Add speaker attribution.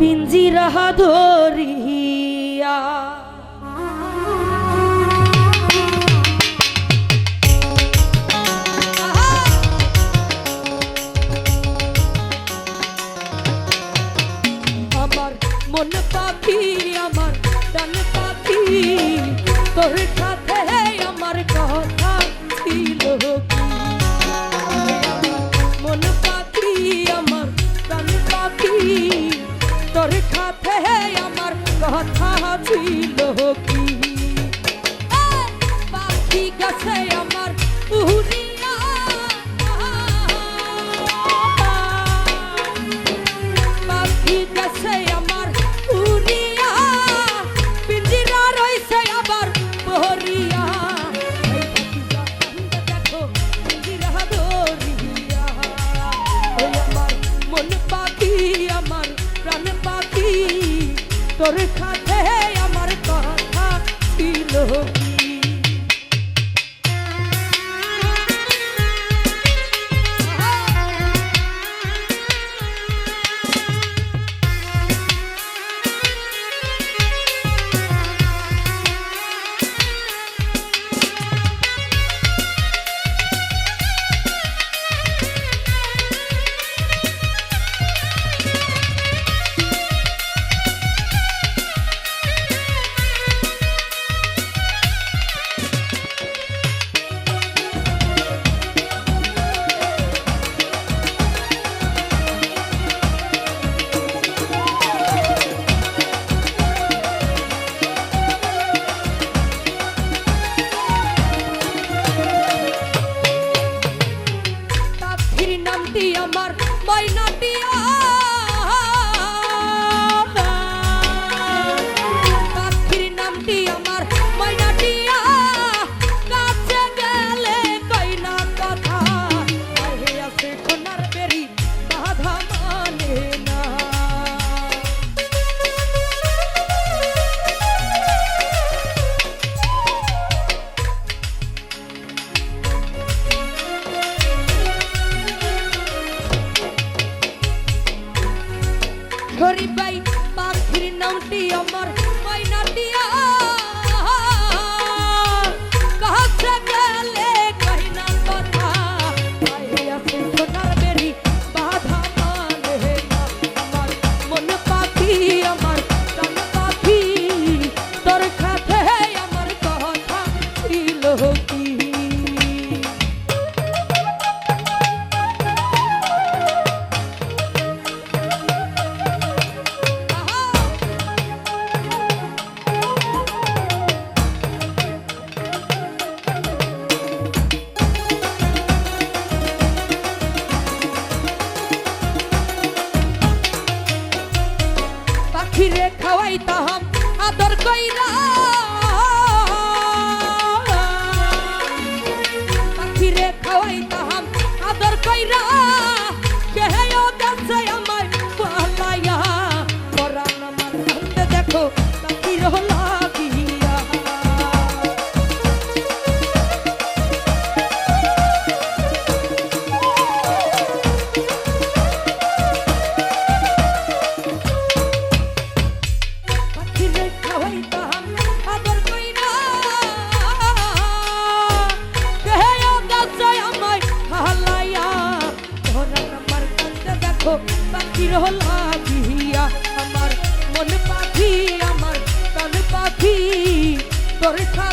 Speaker 1: পিঞ্জিরা ধরিয়া Rico. নাটি আমার ময়নাটিয়া ফিরে খাওয়াইতাম আদর কইরা পাখির লাগিয়া আমার মন পাখি আমার কান পাখি। তোর খা